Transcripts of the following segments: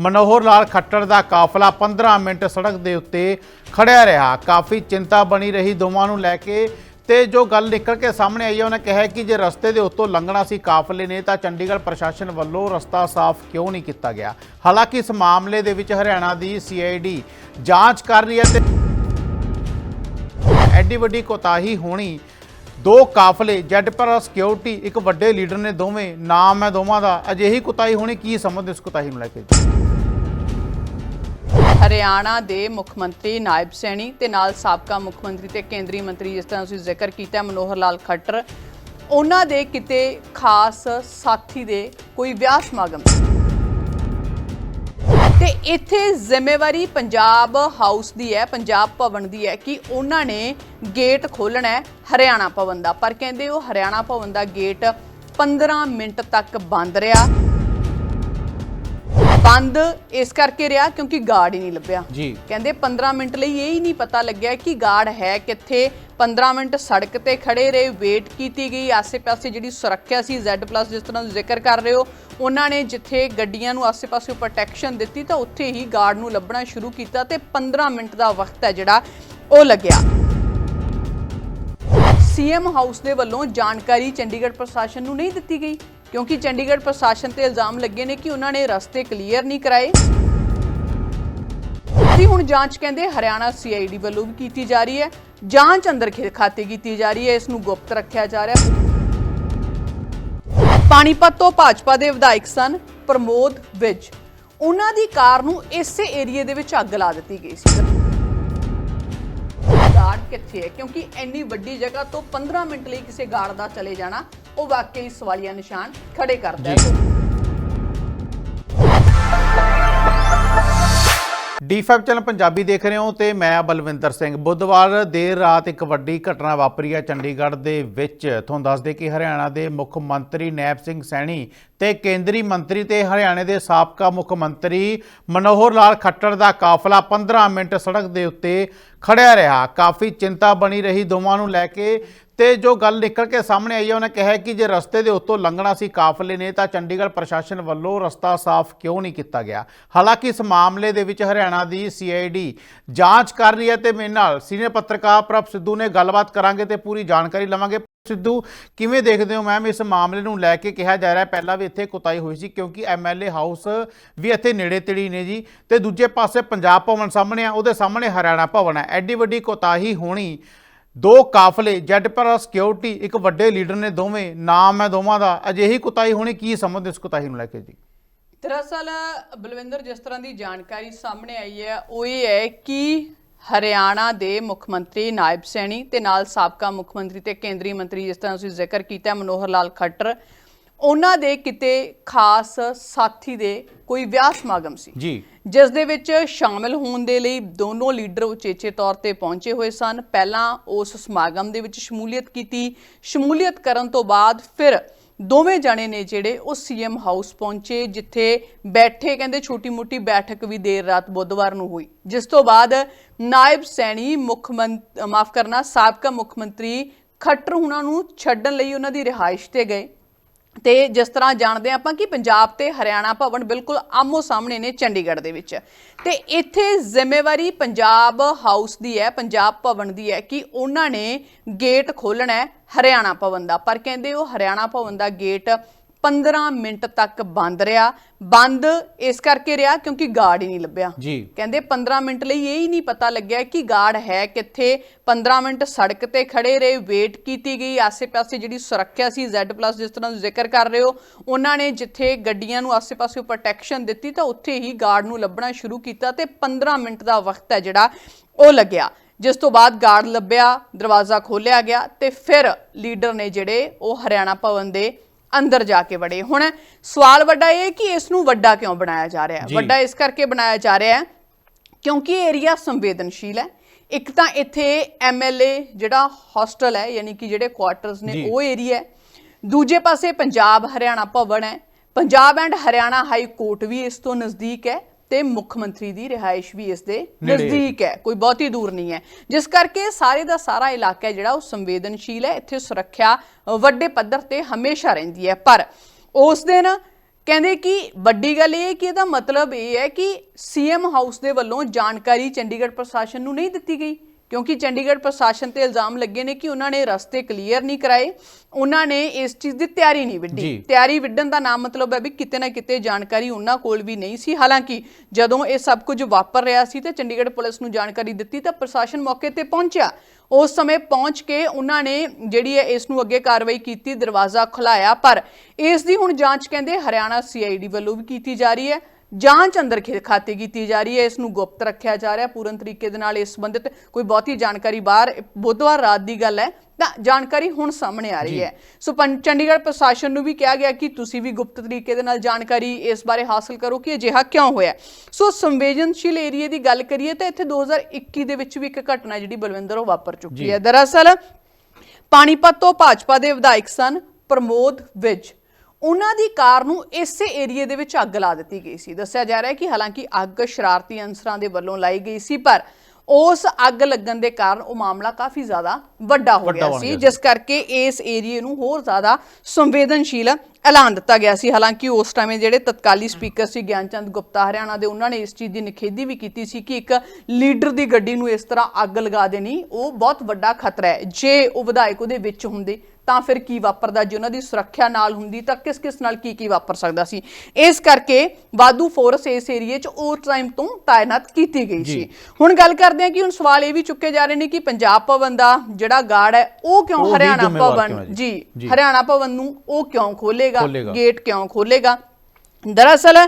ਮਨੋਹਰ ਲਾਲ ਖੱਟੜ ਦਾ ਕਾਫਲਾ 15 ਮਿੰਟ ਸੜਕ ਦੇ ਉੱਤੇ ਖੜਿਆ ਰਿਹਾ। ਕਾਫੀ ਚਿੰਤਾ ਬਣੀ ਰਹੀ ਦੋਵਾਂ ਨੂੰ ਲੈ ਕੇ ਤੇ ਜੋ ਗੱਲ ਨਿਕਲ ਕੇ ਸਾਹਮਣੇ ਆਈ ਹੈ ਉਹਨੇ ਕਿਹਾ ਕਿ ਜੇ ਰਸਤੇ ਦੇ ਉੱਤੋਂ ਲੰਘਣਾ ਸੀ ਕਾਫਲੇ ਨੇ, ਤਾਂ ਚੰਡੀਗੜ੍ਹ ਪ੍ਰਸ਼ਾਸਨ ਵੱਲੋਂ ਰਸਤਾ ਸਾਫ਼ ਕਿਉਂ ਨਹੀਂ ਕੀਤਾ ਗਿਆ? ਹਾਲਾਂਕਿ ਇਸ ਮਾਮਲੇ ਦੇ ਵਿੱਚ ਹਰਿਆਣਾ ਦੀ ਸੀਆਈਡੀ ਜਾਂਚ ਕਰ ਰਹੀ ਹੈ ਤੇ ਐਡੀ ਵੱਡੀ ਕੋਤਾਹੀ ਹੋਣੀ, ਦੋ ਕਾਫਲੇ, ਜੈਡ ਪਰ ਸਿਕਿਉਰਿਟੀ, ਇੱਕ ਵੱਡੇ ਲੀਡਰ ਨੇ ਦੋਵੇਂ, ਨਾਮ ਹੈ ਦੋਵਾਂ ਦਾ। ਅਜਿਹੀ ਕੋਤਾਹੀ ਹੋਣੀ, ਕੀ ਸਮਝਦੇ ਇਸ ਕੋਤਾਹੀ ਨੂੰ ਲੈ ਕੇ? ਹਰਿਆਣਾ ਦੇ ਮੁੱਖ ਮੰਤਰੀ ਨਾਇਬ ਸੈਣੀ ਤੇ ਨਾਲ ਸਾਬਕਾ ਮੁੱਖ ਮੰਤਰੀ ਤੇ ਕੇਂਦਰੀ ਮੰਤਰੀ ਜਿਸ ਤਰ੍ਹਾਂ ਤੁਸੀਂ ਜ਼ਿਕਰ ਕੀਤਾ ਮਨੋਹਰ ਲਾਲ ਖੱਟਰ, ਉਹਨਾਂ ਦੇ ਕਿਤੇ ਖਾਸ ਸਾਥੀ ਦੇ ਕੋਈ ਵਿਆਹ ਸਮਾਗਮ ਸੀ। ਤੇ ਇੱਥੇ ਜ਼ਿੰਮੇਵਾਰੀ ਪੰਜਾਬ ਹਾਊਸ ਦੀ ਹੈ, ਪੰਜਾਬ ਭਵਨ ਦੀ ਹੈ ਕਿ ਉਹਨਾਂ ਨੇ ਗੇਟ ਖੋਲਣਾ ਹੈ ਹਰਿਆਣਾ ਭਵਨ ਦਾ। ਪਰ ਕਹਿੰਦੇ ਉਹ ਹਰਿਆਣਾ ਭਵਨ ਦਾ ਗੇਟ 15 ਮਿੰਟ ਤੱਕ ਬੰਦ ਰਿਹਾ। ਬੰਦ ਇਸ ਕਰਕੇ ਰਿਹਾ ਕਿਉਂਕਿ ਗਾਰਡ ਹੀ ਨਹੀਂ ਲੱਭਿਆ। ਜੀ। ਕਹਿੰਦੇ 15 ਮਿੰਟ ਲਈ ਇਹ ਹੀ ਨਹੀਂ ਪਤਾ ਲੱਗਿਆ ਕਿ ਗਾਰਡ ਹੈ ਕਿੱਥੇ। 15 ਮਿੰਟ ਸੜਕ ਤੇ ਖੜੇ ਰਹੇ ਵੇਟ ਕੀਤੀ ਗਈ। ਆਸੇ-ਪਾਸੇ ਜਿਹੜੀ ਸੁਰੱਖਿਆ ਸੀ Z+ ਜਿਸ ਤਰ੍ਹਾਂ ਜ਼ਿਕਰ ਕਰ ਰਹੇ ਹੋ ਉਹਨਾਂ ਨੇ ਜਿੱਥੇ ਗੱਡੀਆਂ ਨੂੰ ਆਸੇ-ਪਾਸੇ ਪ੍ਰੋਟੈਕਸ਼ਨ ਦਿੱਤੀ ਤਾਂ ਉੱਥੇ ਹੀ ਗਾਰਡ ਨੂੰ ਲੱਭਣਾ ਸ਼ੁਰੂ ਕੀਤਾ ਤੇ 15 ਮਿੰਟ ਦਾ ਵਕਤ ਹੈ ਜਿਹੜਾ ਉਹ ਲੱਗਿਆ। ਸੀਐਮ ਹਾਊਸ ਦੇ ਵੱਲੋਂ ਜਾਣਕਾਰੀ ਚੰਡੀਗੜ੍ਹ ਪ੍ਰਸ਼ਾਸਨ ਨੂੰ ਨਹੀਂ ਦਿੱਤੀ ਗਈ। ਕਿਉਂਕਿ ਚੰਡੀਗੜ੍ਹ ਪ੍ਰਸ਼ਾਸਨ ਤੇ ਇਲਜ਼ਾਮ ਲੱਗੇ ਨੇ ਕਿ ਉਹਨਾਂ ਨੇ ਰਸਤੇ ਕਲੀਅਰ ਨਹੀਂ ਕਰਾਏ। ਦੀ ਹੁਣ ਜਾਂਚ ਕਹਿੰਦੇ ਹਰਿਆਣਾ ਸੀਆਈਡੀ ਵੱਲੋਂ ਵੀ ਕੀਤੀ ਜਾ ਰਹੀ ਹੈ। ਜਾਂਚ ਅੰਦਰ ਖਾਤੇ ਕੀਤੀ ਜਾ ਰਹੀ ਹੈ। ਇਸ ਨੂੰ ਗੁਪਤ ਰੱਖਿਆ ਜਾ ਰਿਹਾ ਹੈ। ਪਾਣੀਪਤ ਤੋਂ ਭਾਜਪਾ ਦੇ ਵਿਧਾਇਕ ਸਨ ਪ੍ਰਮੋਦ ਵਿਜ ਉਹਨਾਂ ਦੀ ਕਾਰ ਨੂੰ ਇਸੇ ਏਰੀਏ ਦੇ ਵਿੱਚ ਅੱਗ ਲਾ ਦਿੱਤੀ ਗਈ ਸੀ। ਗਾਰਡ ਕਿੱਥੇ ਹੈ? ਕਿਉਂਕਿ ਇੰਨੀ ਵੱਡੀ ਜਗ੍ਹਾ ਤੋਂ 15 ਮਿੰਟ ਲਈ ਕਿਸੇ ਗਾਰਡ ਦਾ ਚਲੇ ਜਾਣਾ, ਉਹ ਵਾਕਈ ਸਵਾਲੀਆ ਨਿਸ਼ਾਨ ਖੜੇ ਕਰਦਾ ਹੈ। ਜੀ। ਡੀ5 ਚੈਨਲ ਪੰਜਾਬੀ ਦੇਖ ਰਹੇ ਹੋ ਤੇ ਮੈਂ ਬਲਵਿੰਦਰ ਸਿੰਘ। ਬੁੱਧਵਾਰ ਦੇਰ ਰਾਤ ਇੱਕ ਵੱਡੀ ਘਟਨਾ ਵਾਪਰੀ ਹੈ ਚੰਡੀਗੜ੍ਹ ਦੇ ਵਿੱਚ। ਤੁਹਾਨੂੰ ਦੱਸ ਦੇ ਕਿ ਹਰਿਆਣਾ ਦੇ ਮੁੱਖ ਮੰਤਰੀ ਨੈਬ ਸਿੰਘ ਸੈਣੀ ਤੇ ਕੇਂਦਰੀ ਮੰਤਰੀ ਤੇ ਹਰਿਆਣੇ ਦੇ ਸਾਬਕਾ ਮੁੱਖ ਮੰਤਰੀ ਮਨੋਹਰ ਲਾਲ ਖੱਟੜ ਦਾ ਕਾਫਲਾ 15 ਮਿੰਟ ਸੜਕ ਦੇ ਉੱਤੇ ਖੜਿਆ ਰਿਹਾ। ਕਾਫੀ ਚਿੰਤਾ ਬਣੀ ਰਹੀ ਦੋਵਾਂ ਨੂੰ ਲੈ ਕੇ ਤੇ ਜੋ ਗੱਲ ਨਿਕਲ ਕੇ ਸਾਹਮਣੇ ਆਈ ਹੈ ਉਹਨੇ ਕਿਹਾ ਕਿ ਜੇ ਰਸਤੇ ਦੇ ਉੱਤੋਂ ਲੰਘਣਾ ਸੀ ਕਾਫਲੇ ਨੇ, ਤਾਂ ਚੰਡੀਗੜ੍ਹ ਪ੍ਰਸ਼ਾਸਨ ਵੱਲੋਂ ਰਸਤਾ ਸਾਫ਼ ਕਿਉਂ ਨਹੀਂ ਕੀਤਾ ਗਿਆ? ਹਾਲਾਂਕਿ ਇਸ ਮਾਮਲੇ ਦੇ ਵਿੱਚ ਹਰਿਆਣਾ ਦੀ ਸੀਆਈਡੀ ਜਾਂਚ ਕਰ ਰਹੀ ਹੈ ਤੇ ਮੇਰੇ ਨਾਲ ਸੀਨੀਅਰ ਪੱਤਰਕਾਰ ਪ੍ਰਭ ਸਿੱਧੂ ਨੇ ਗੱਲਬਾਤ ਕਰਾਂਗੇ ਤੇ ਪੂਰੀ ਜਾਣਕਾਰੀ ਲਵਾਂਗੇ। ਸਿੱਧੂ, ਕਿਵੇਂ ਦੇਖਦੇ ਹੋ ਮੈਮ ਇਸ ਮਾਮਲੇ ਨੂੰ ਲੈ ਕੇ ਕਿਹਾ ਜਾ ਰਿਹਾ? ਪਹਿਲਾਂ ਵੀ ਇੱਥੇ ਕੁਤਾਈ ਹੋਈ ਸੀ ਕਿਉਂਕਿ ਐਮਐਲਏ ਹਾਊਸ ਵੀ ਇੱਥੇ ਨੇੜੇ ਤੇੜੀ ਨੇ ਜੀ। ਤੇ ਦੂਜੇ ਪਾਸੇ ਪੰਜਾਬ ਭਵਨ ਸਾਹਮਣੇ ਆ, ਉਹਦੇ ਸਾਹਮਣੇ ਹਰਿਆਣਾ ਭਵਨ ਹੈ ਐਡੀ ਵੱਡੀ ਕੁਤਾਹੀ ਹੋਣੀ, ਦੋ ਕਾਫਲੇ, ਜੈਡ ਪਰ ਸਿਕਿਉਰਿਟੀ ਇੱਕ ਵੱਡੇ ਲੀਡਰ ਨੇ ਦੋਵੇਂ, ਨਾਮ ਹੈ ਦੋਵਾਂ ਦਾ, ਅਜਿਹੀ ਕੁਤਾਹੀ ਹੋਣੀ, ਕੀ ਸਮਝਦੇ ਇਸ ਕੁਤਾਹੀ ਨੂੰ ਲੈ ਕੇ ਜੀ? ਦਰਅਸਲ ਬਲਵਿੰਦਰ, ਜਿਸ ਤਰ੍ਹਾਂ ਦੀ ਜਾਣਕਾਰੀ ਸਾਹਮਣੇ ਆਈ ਹੈ, ਉਹ ਇਹ ਹੈ ਕਿ ਹਰਿਆਣਾ ਦੇ ਮੁੱਖ ਮੰਤਰੀ ਨਾਇਬ ਸੈਣੀ ਤੇ ਨਾਲ ਸਾਬਕਾ ਮੁੱਖ ਮੰਤਰੀ ਤੇ ਕੇਂਦਰੀ ਮੰਤਰੀ ਜਿਸ ਤਰ੍ਹਾਂ ਤੁਸੀਂ ਜ਼ਿਕਰ ਕੀਤਾ ਮਨੋਹਰ ਲਾਲ ਖੱਟਰ ਉਹਨਾਂ ਦੇ ਕਿਤੇ ਖਾਸ ਸਾਥੀ ਦੇ ਕੋਈ ਵਿਆਹ ਸਮਾਗਮ ਸੀ। ਜੀ। ਜਿਸ ਦੇ ਵਿੱਚ ਸ਼ਾਮਿਲ ਹੋਣ ਦੇ ਲਈ ਦੋਨੋਂ ਲੀਡਰ ਉਚੇਚੇ ਤੌਰ ਤੇ ਪਹੁੰਚੇ ਹੋਏ ਸਨ। ਪਹਿਲਾਂ ਉਸ ਸਮਾਗਮ ਦੇ ਵਿੱਚ ਸ਼ਮੂਲੀਅਤ ਕੀਤੀ। ਸ਼ਮੂਲੀਅਤ ਕਰਨ ਤੋਂ ਬਾਅਦ ਫਿਰ ਦੋਵੇਂ ਜਣੇ ਨੇ ਜਿਹੜੇ ਉਹ ਸੀਐਮ ਹਾਊਸ ਪਹੁੰਚੇ, ਜਿੱਥੇ ਬੈਠੇ, ਕਹਿੰਦੇ ਛੋਟੀ-ਮੋਟੀ ਬੈਠਕ ਵੀ ਦੇਰ ਰਾਤ ਬੁੱਧਵਾਰ ਨੂੰ ਹੋਈ। ਜਿਸ ਤੋਂ ਬਾਅਦ ਨਾਇਬ ਸੈਣੀ ਮੁੱਖ ਮੰਤ ਮਾਫ ਕਰਨਾ, ਸਾਬਕਾ ਮੁੱਖ ਮੰਤਰੀ ਖੱਟਰ ਹੁਣਾਂ ਨੂੰ ਛੱਡਣ ਲਈ ਉਹਨਾਂ ਦੀ ਰਿਹਾਇਸ਼ ਤੇ ਗਏ। ਤੇ ਜਿਸ ਤਰ੍ਹਾਂ ਜਾਣਦੇ ਹਾਂ ਆਪਾਂ ਕਿ ਪੰਜਾਬ ਤੇ ਹਰਿਆਣਾ ਭਵਨ ਬਿਲਕੁਲ ਆਮੋ ਸਾਹਮਣੇ ਨੇ ਚੰਡੀਗੜ੍ਹ ਦੇ ਵਿੱਚ। ਤੇ ਇੱਥੇ ਜ਼ਿੰਮੇਵਾਰੀ ਪੰਜਾਬ ਹਾਊਸ ਦੀ ਹੈ, ਪੰਜਾਬ ਭਵਨ ਦੀ ਹੈ ਕਿ ਉਹਨਾਂ ਨੇ ਗੇਟ ਖੋਲਣਾ ਹੈ ਹਰਿਆਣਾ ਭਵਨ ਦਾ। ਪਰ ਕਹਿੰਦੇ ਉਹ ਹਰਿਆਣਾ ਭਵਨ ਦਾ ਗੇਟ 15 ਮਿੰਟ ਤੱਕ ਬੰਦ ਰਿਹਾ। ਬੰਦ ਇਸ ਕਰਕੇ ਰਿਹਾ ਕਿਉਂਕਿ ਗਾਰਡ ਹੀ ਨਹੀਂ ਲੱਭਿਆ। ਜੀ। ਕਹਿੰਦੇ 15 ਮਿੰਟ ਲਈ ਇਹ ਹੀ ਨਹੀਂ ਪਤਾ ਲੱਗਿਆ ਕਿ ਗਾਰਡ ਹੈ ਕਿੱਥੇ। 15 ਮਿੰਟ ਸੜਕ ਤੇ ਖੜੇ ਰਹੇ ਵੇਟ ਕੀਤੀ ਗਈ। ਆਸੇ-ਪਾਸੇ ਜਿਹੜੀ ਸੁਰੱਖਿਆ ਸੀ Z+ ਜਿਸ ਤਰ੍ਹਾਂ ਤੁਸੀਂ ਜ਼ਿਕਰ ਕਰ ਰਹੇ ਹੋ ਉਹਨਾਂ ਨੇ ਜਿੱਥੇ ਗੱਡੀਆਂ ਨੂੰ ਆਸੇ-ਪਾਸੇ ਪ੍ਰੋਟੈਕਸ਼ਨ ਦਿੱਤੀ ਤਾਂ ਉੱਥੇ ਹੀ ਗਾਰਡ ਨੂੰ ਲੱਭਣਾ ਸ਼ੁਰੂ ਕੀਤਾ ਤੇ 15 ਮਿੰਟ ਦਾ ਵਕਤ ਹੈ ਜਿਹੜਾ ਉਹ ਲੱਗਿਆ। ਜਿਸ ਤੋਂ ਬਾਅਦ ਗਾਰਡ ਲੱਭਿਆ ਦਰਵਾਜ਼ਾ ਖੋਲ੍ਹਿਆ ਗਿਆ ਤੇ ਫਿਰ ਲੀਡਰ ਨੇ ਜਿਹੜੇ ਉਹ ਹਰਿਆਣਾ ਭਵਨ ਦੇ ਅੰਦਰ ਜਾ ਕੇ ਵੜੇ। ਹੁਣ ਸਵਾਲ ਵੱਡਾ ਇਹ ਕਿ ਇਸ ਨੂੰ ਵੱਡਾ ਕਿਉਂ ਬਣਾਇਆ ਜਾ ਰਿਹਾ ਹੈ। ਵੱਡਾ ਇਸ ਕਰਕੇ ਬਣਾਇਆ ਜਾ ਰਿਹਾ ਹੈ ਕਿਉਂਕਿ ਏਰੀਆ ਸੰਵੇਦਨਸ਼ੀਲ ਹੈ। ਇੱਕ ਤਾਂ ਇੱਥੇ ਐਮਐਲਏ ਜਿਹੜਾ ਹੌਸਟਲ ਹੈ ਯਾਨੀ ਕਿ ਜਿਹੜੇ ਕੁਆਰਟਰਸ ਨੇ। ਉਹ ਏਰੀਆ ਹੈ। ਦੂਜੇ ਪਾਸੇ ਪੰਜਾਬ ਹਰਿਆਣਾ ਭਵਨ ਹੈ। Punjab and Haryana high court ਵੀ ਇਸ ਤੋਂ ਨਜ਼ਦੀਕ ਹੈ। ਤੇ ਮੁੱਖ ਮੰਤਰੀ ਦੀ ਰਿਹਾਇਸ਼ ਵੀ ਇਸ ਦੇ। ਨਜ਼ਦੀਕ ਹੈ ਕੋਈ ਬਹੁਤੀ ਦੂਰ ਨਹੀਂ ਹੈ। ਜਿਸ ਕਰਕੇ ਸਾਰੇ ਦਾ ਸਾਰਾ ਇਲਾਕਾ ਹੈ ਜਿਹੜਾ ਉਹ ਸੰਵੇਦਨਸ਼ੀਲ ਹੈ ਇੱਥੇ ਸੁਰੱਖਿਆ ਵੱਡੇ ਪੱਧਰ ਤੇ ਹਮੇਸ਼ਾ ਰਹਿੰਦੀ ਹੈ। ਪਰ ਉਸ ਦਿਨ ਕਹਿੰਦੇ ਕਿ ਵੱਡੀ ਗੱਲ ਇਹ ਹੈ ਕਿ ਇਹਦਾ ਮਤਲਬ ਇਹ ਹੈ ਕਿ ਸੀਐਮ ਹਾਊਸ ਦੇ ਵੱਲੋਂ ਜਾਣਕਾਰੀ ਚੰਡੀਗੜ੍ਹ ਪ੍ਰਸ਼ਾਸਨ ਨੂੰ ਨਹੀਂ ਦਿੱਤੀ ਗਈ। ਕਿਉਂਕਿ ਚੰਡੀਗੜ੍ਹ ਪ੍ਰਸ਼ਾਸਨ ਤੇ ਇਲਜ਼ਾਮ ਲੱਗੇ ਨੇ ਕਿ ਉਹਨਾਂ ਨੇ ਰਸਤੇ ਕਲੀਅਰ ਨਹੀਂ ਕਰਾਏ ਉਹਨਾਂ ਨੇ ਇਸ ਚੀਜ਼ ਦੀ ਤਿਆਰੀ ਨਹੀਂ ਵਿੱਢੀ। ਤਿਆਰੀ ਵਿੱਢਣ ਦਾ ਨਾਮ ਮਤਲਬ ਹੈ ਵੀ ਕਿਤੇ ਨਾ ਕਿਤੇ ਜਾਣਕਾਰੀ ਉਹਨਾਂ ਕੋਲ ਵੀ ਨਹੀਂ ਸੀ। ਹਾਲਾਂਕਿ ਜਦੋਂ ਇਹ ਸਭ ਕੁਝ ਵਾਪਰ ਰਿਹਾ ਸੀ ਤੇ ਚੰਡੀਗੜ੍ਹ ਪੁਲਿਸ ਨੂੰ ਜਾਣਕਾਰੀ ਦਿੱਤੀ ਤਾਂ ਪ੍ਰਸ਼ਾਸਨ ਮੌਕੇ ਤੇ ਪਹੁੰਚਿਆ। ਉਸ ਸਮੇਂ ਪਹੁੰਚ ਕੇ ਉਹਨਾਂ ਨੇ ਜਿਹੜੀ ਹੈ ਇਸ ਨੂੰ ਅੱਗੇ ਕਾਰਵਾਈ ਕੀਤੀ ਦਰਵਾਜ਼ਾ ਖੁਲਾਇਆ ਪਰ ਇਸ ਦੀ ਹੁਣ ਜਾਂਚ ਕਹਿੰਦੇ ਹਰਿਆਣਾ ਸੀਆਈਡੀ ਵੱਲੋਂ ਵੀ ਕੀਤੀ ਜਾ ਰਹੀ ਹੈ। ਜਾਂਚ ਅੰਦਰ ਖਾਤੇ ਕੀਤੀ ਜਾ ਰਹੀ ਹੈ ਇਸ ਨੂੰ ਗੁਪਤ ਰੱਖਿਆ ਜਾ ਰਿਹਾ ਪੂਰਨ ਤਰੀਕੇ ਦੇ ਨਾਲ ਇਸ ਸੰਬੰਧਿਤ ਕੋਈ ਬਹੁਤੀ ਜਾਣਕਾਰੀ ਬਾਹਰ ਬੁੱਧਵਾਰ ਰਾਤ ਦੀ ਗੱਲ ਹੈ। ਤਾਂ ਜਾਣਕਾਰੀ ਹੁਣ ਸਾਹਮਣੇ ਆ ਰਹੀ। ਹੈ। ਸੋ ਚੰਡੀਗੜ੍ਹ ਪ੍ਰਸ਼ਾਸਨ ਨੂੰ ਵੀ ਕਿਹਾ ਗਿਆ ਕਿ ਤੁਸੀਂ ਵੀ ਗੁਪਤ ਤਰੀਕੇ ਦੇ ਨਾਲ ਜਾਣਕਾਰੀ ਇਸ ਬਾਰੇ ਹਾਸਲ ਕਰੋ ਕਿ ਅਜਿਹਾ ਕਿਉਂ ਹੋਇਆ ਸੋ ਸੰਵੇਦਨਸ਼ੀਲ ਏਰੀਏ ਦੀ ਗੱਲ ਕਰੀਏ ਤਾਂ ਇੱਥੇ 2021 ਦੇ ਵਿੱਚ ਵੀ ਇੱਕ ਘਟਨਾ ਜਿਹੜੀ ਬਲਵਿੰਦਰ ਉਹ ਵਾਪਰ ਚੁੱਕੀ। ਹੈ। ਦਰਅਸਲ ਪਾਣੀਪਤ ਤੋਂ ਭਾਜਪਾ ਦੇ ਵਿਧਾਇਕ ਸਨ ਪ੍ਰਮੋਦ ਵਿਜ। ਉਹਨਾਂ ਦੀ ਕਾਰ ਨੂੰ ਇਸੇ ਏਰੀਏ ਦੇ ਵਿੱਚ ਅੱਗ ਲਾ ਦਿੱਤੀ ਗਈ ਸੀ। ਦੱਸਿਆ ਜਾ ਰਿਹਾ ਹੈ ਕਿ ਹਾਲਾਂਕਿ ਅੱਗ ਸ਼ਰਾਰਤੀ ਅਨਸਰਾਂ ਦੇ ਵੱਲੋਂ ਲਾਈ ਗਈ ਸੀ ਪਰ ਉਸ ਅੱਗ ਲੱਗਣ ਦੇ ਕਾਰਨ ਉਹ ਮਾਮਲਾ ਕਾਫੀ ਜ਼ਿਆਦਾ ਵੱਡਾ ਹੋ ਗਿਆ ਸੀ ਜਿਸ ਕਰਕੇ ਇਸ ਏਰੀਏ ਨੂੰ ਹੋਰ ਜ਼ਿਆਦਾ ਸੰਵੇਦਨਸ਼ੀਲ ਐਲਾਨ ਦਿੱਤਾ ਗਿਆ ਸੀ। ਹਾਲਾਂਕਿ ਉਸ ਟਾਈਮ ਜਿਹੜੇ ਤਤਕਾਲੀ ਸਪੀਕਰ ਸੀ ਗਿਆਨਚੰਦ ਗੁਪਤਾ ਹਰਿਆਣਾ ਦੇ ਉਹਨਾਂ ਨੇ ਇਸ ਚੀਜ਼ ਦੀ ਨਿਖੇਧੀ ਵੀ ਕੀਤੀ ਸੀ ਕਿ ਇੱਕ ਲੀਡਰ ਦੀ ਗੱਡੀ ਨੂੰ ਇਸ ਤਰ੍ਹਾਂ ਅੱਗ ਲਗਾ ਦੇਣੀ ਉਹ ਬਹੁਤ ਵੱਡਾ ਖਤਰਾ ਹੈ। ਜੇ ਉਹ ਵਿਧਾਇਕ ਉਹਦੇ ਵਿੱਚ ਹੁੰਦੇ ਤਾਂ ਫਿਰ ਕੀ ਵਾਪਰਦਾ ਜੇ ਉਹਨਾਂ ਦੀ ਸੁਰੱਖਿਆ ਨਾਲ ਹੁੰਦੀ ਤਾਂ ਕਿਸ ਕਿਸ ਨਾਲ ਕੀ ਕੀ ਵਾਪਰ ਸਕਦਾ ਸੀ ਇਸ ਕਰਕੇ ਵਾਧੂ ਫੋਰਸ ਇਸ ਏਰੀਏ 'ਚ ਉਸ ਟਾਈਮ ਤੋਂ ਤਾਇਨਾਤ ਕੀਤੀ ਗਈ। ਸੀ ਹੁਣ ਗੱਲ ਕਰਦੇ ਹਾਂ ਕਿ ਹੁਣ ਸਵਾਲ ਇਹ ਵੀ ਚੁੱਕੇ ਜਾ ਰਹੇ ਨੇ ਕਿ ਪੰਜਾਬ ਭਵਨ ਦਾ ਜਿਹੜਾ ਗਾਰਡ ਹੈ ਉਹ ਕਿਉਂ ਹਰਿਆਣਾ ਭਵਨ ਜੀ? ਹਰਿਆਣਾ ਭਵਨ ਨੂੰ ਉਹ ਕਿਉਂ ਖੋਲੇਗਾ। ਗੇਟ ਕਿਉਂ ਖੋਲੇਗਾ ਦਰਅਸਲ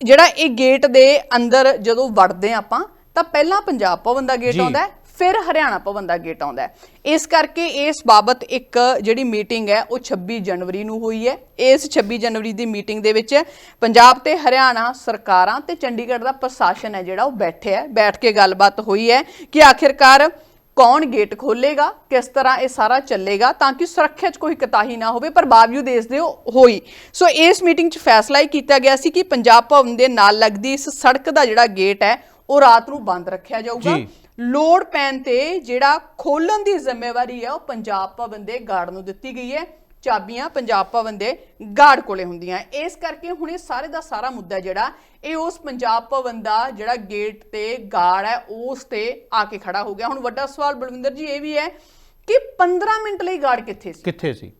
ਜਿਹੜਾ ਇਹ ਗੇਟ ਦੇ ਅੰਦਰ ਜਦੋਂ ਵੜਦੇ ਆਪਾਂ ਤਾਂ ਪਹਿਲਾਂ ਪੰਜਾਬ ਭਵਨ ਦਾ ਗੇਟ। ਆਉਂਦਾ ਹੈ ਫਿਰ ਹਰਿਆਣਾ ਭਵਨ ਦਾ ਗੇਟ ਆਉਂਦਾ ਇਸ ਕਰਕੇ ਇਸ ਬਾਬਤ ਇੱਕ ਜਿਹੜੀ ਮੀਟਿੰਗ ਹੈ, ਉਹ 26 ਜਨਵਰੀ ਨੂੰ ਹੋਈ ਹੈ। ਇਸ 26 ਜਨਵਰੀ ਦੀ ਮੀਟਿੰਗ ਦੇ ਵਿੱਚ ਪੰਜਾਬ ਤੇ ਹਰਿਆਣਾ ਸਰਕਾਰਾਂ ਤੇ ਚੰਡੀਗੜ੍ਹ ਦਾ ਪ੍ਰਸ਼ਾਸਨ ਹੈ ਜਿਹੜਾ, ਉਹ ਬੈਠਿਆ ਹੈ। ਬੈਠ ਕੇ ਗੱਲਬਾਤ ਹੋਈ ਹੈ ਕਿ ਆਖਿਰਕਾਰ ਕੌਣ ਗੇਟ ਖੋਲੇਗਾ ਕਿਸ ਤਰ੍ਹਾਂ ਇਹ ਸਾਰਾ ਚੱਲੇਗਾ, ਤਾਂ ਕਿ ਸੁਰੱਖਿਆ 'ਚ ਕੋਈ ਕਤਾਹੀ ਨਾ ਹੋਵੇ, ਪਰ ਬਾਵਜੂਦ ਇਸ ਦੇ ਹੋਈ। ਸੋ ਇਸ ਮੀਟਿੰਗ 'ਚ ਫੈਸਲਾ ਹੀ ਕੀਤਾ ਗਿਆ ਸੀ ਕਿ ਪੰਜਾਬ ਭਵਨ ਦੇ ਨਾਲ ਲੱਗਦੀ ਇਸ ਸੜਕ ਦਾ ਜਿਹੜਾ ਗੇਟ ਹੈ, ਉਹ ਰਾਤ ਨੂੰ ਬੰਦ ਰੱਖਿਆ ਜਾਊਗਾ। ਲੋੜ ਪੈਣ ਤੇ ਜਿਹੜਾ ਖੋਲਣ ਦੀ ਜ਼ਿੰਮੇਵਾਰੀ ਹੈ ਉਹ ਪੰਜਾਬ ਭਵਨ ਦੇ ਗਾਰਡ ਨੂੰ ਦਿੱਤੀ ਗਈ ਹੈ। ਚਾਬੀਆਂ ਪੰਜਾਬ ਭਵਨ ਦੇ ਗਾਰਡ ਕੋਲੇ ਹੁੰਦੀਆਂ। ਇਸ ਕਰਕੇ ਹੁਣ ਇਹ ਸਾਰੇ ਦਾ ਸਾਰਾ ਮੁੱਦਾ ਜਿਹੜਾ ਇਹ ਉਸ ਪੰਜਾਬ ਭਵਨ ਦਾ ਜਿਹੜਾ ਗੇਟ ਤੇ ਗਾਰਡ ਹੈ ਉਸ ਤੇ ਆ ਕੇ ਖੜਾ ਹੋ ਗਿਆ। ਹੁਣ ਵੱਡਾ ਸਵਾਲ ਬਲਵਿੰਦਰ ਜੀ ਇਹ ਵੀ ਹੈ ਕਿ 15 ਮਿੰਟ ਲਈ ਗਾਰਡ ਕਿੱਥੇ ਸੀ? ਕਿੱਥੇ ਸੀ?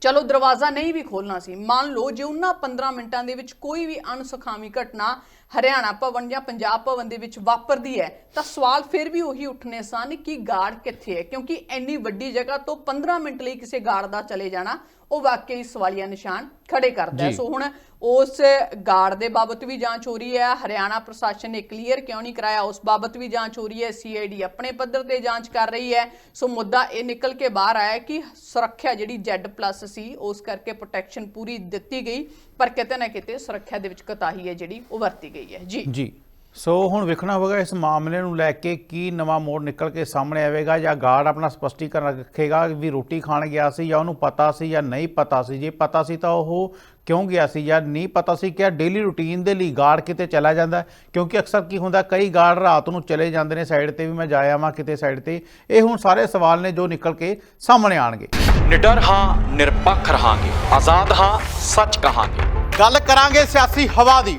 ਚਲੋ ਦਰਵਾਜ਼ਾ ਨਹੀਂ ਵੀ ਖੋਲਣਾ ਸੀ। ਮੰਨ ਲਓ ਜੇ ਉਹਨਾਂ 15 ਮਿੰਟਾਂ ਦੇ ਵਿੱਚ ਕੋਈ ਵੀ ਅਣਸੁਖਾਵੀ ਘਟਨਾ ਹਰਿਆਣਾ ਭਵਨ ਜਾਂ ਪੰਜਾਬ ਭਵਨ ਦੇ ਵਿੱਚ ਵਾਪਰਦੀ ਹੈ ਤਾਂ ਸਵਾਲ ਫਿਰ ਵੀ ਉਹੀ ਉੱਠਨੇ ਸਨ ਕਿ ਗਾਰਡ ਕਿੱਥੇ ਹੈ ਕਿਉਂਕਿ ਇੰਨੀ ਵੱਡੀ ਜਗ੍ਹਾ ਤੋਂ 15 ਮਿੰਟ ਲਈ ਕਿਸੇ ਗਾਰਡ ਦਾ ਚਲੇ ਜਾਣਾ ਉਹ ਵਾਕਈ ਸਵਾਲੀਆ ਨਿਸ਼ਾਨ ਖੜੇ ਕਰਦਾ ਹੈ। ਸੋ ਹੁਣ ਉਸ ਗਾਰਡ ਦੇ ਬਾਬਤ ਵੀ ਜਾਂਚ ਹੋ ਰਹੀ ਹੈ ਹਰਿਆਣਾ ਪ੍ਰਸ਼ਾਸਨ ਨੇ ਕਲੀਅਰ ਕਿਉਂ ਨਹੀਂ ਕਰਾਇਆ ਉਸ ਬਾਬਤ ਵੀ ਜਾਂਚ ਹੋ ਰਹੀ ਹੈ ਸੀਆਈਡੀ ਆਪਣੇ ਪੱਧਰ ਤੇ ਜਾਂਚ ਕਰ ਰਹੀ ਹੈ। ਸੋ ਮੁੱਦਾ ਇਹ ਨਿਕਲ ਕੇ ਬਾਹਰ ਆਇਆ ਕਿ ਸੁਰੱਖਿਆ ਜਿਹੜੀ Z+ ਸੀ ਉਸ ਕਰਕੇ ਪ੍ਰੋਟੈਕਸ਼ਨ ਪੂਰੀ ਦਿੱਤੀ ਗਈ। ਪਰ ਕਿਤੇ ਨਾ ਕਿਤੇ ਸੁਰੱਖਿਆ ਦੇ ਵਿੱਚ ਕਤਾਹੀ ਹੈ ਜਿਹੜੀ, ਉਹ ਵਰਤੀ ਗਈ ਹੈ। ਜੀ। ਜੀ। ਸੋ ਹੁਣ ਵੇਖਣਾ ਹੋਵੇਗਾ ਇਸ ਮਾਮਲੇ ਨੂੰ ਲੈ ਕੇ ਕੀ ਨਵਾਂ ਮੋੜ ਨਿਕਲ ਕੇ ਸਾਹਮਣੇ ਆਵੇਗਾ ਜਾਂ ਗਾਰਡ ਆਪਣਾ ਸਪਸ਼ਟੀਕਰਨ ਰੱਖੇਗਾ ਵੀ ਰੋਟੀ ਖਾਣ ਗਿਆ ਸੀ ਜਾਂ ਉਹਨੂੰ ਪਤਾ ਸੀ ਜਾਂ ਨਹੀਂ ਪਤਾ ਸੀ। ਜੇ ਪਤਾ ਸੀ ਤਾਂ ਉਹ ਕਿਉਂ ਗਿਆ ਸੀ ਜਾਂ ਨਹੀਂ ਪਤਾ ਸੀ ਕਿ ਡੇਲੀ ਰੂਟੀਨ ਦੇ ਲਈ ਗਾਰਡ ਕਿਤੇ ਚਲਾ ਜਾਂਦਾ? ਕਿਉਂਕਿ ਅਕਸਰ ਕੀ ਹੁੰਦਾ ਕਈ ਗਾਰਡ ਰਾਤ ਨੂੰ ਚਲੇ ਜਾਂਦੇ ਨੇ ਸਾਈਡ ਤੇ ਵੀ ਮੈਂ ਜਾ ਆਵਾਂ ਕਿਤੇ ਸਾਈਡ ਤੇ। ਇਹ ਹੁਣ ਸਾਰੇ ਸਵਾਲ ਨੇ ਜੋ ਨਿਕਲ ਕੇ ਸਾਹਮਣੇ ਆਣਗੇ। ਨਿਡਰ ਹਾਂ ਨਿਰਪੱਖ ਰਹਾਂਗੇ। ਆਜ਼ਾਦ ਹਾਂ ਸੱਚ ਕਹਾਂਗੇ। ਗੱਲ ਕਰਾਂਗੇ ਸਿਆਸੀ ਹਵਾ ਦੀ।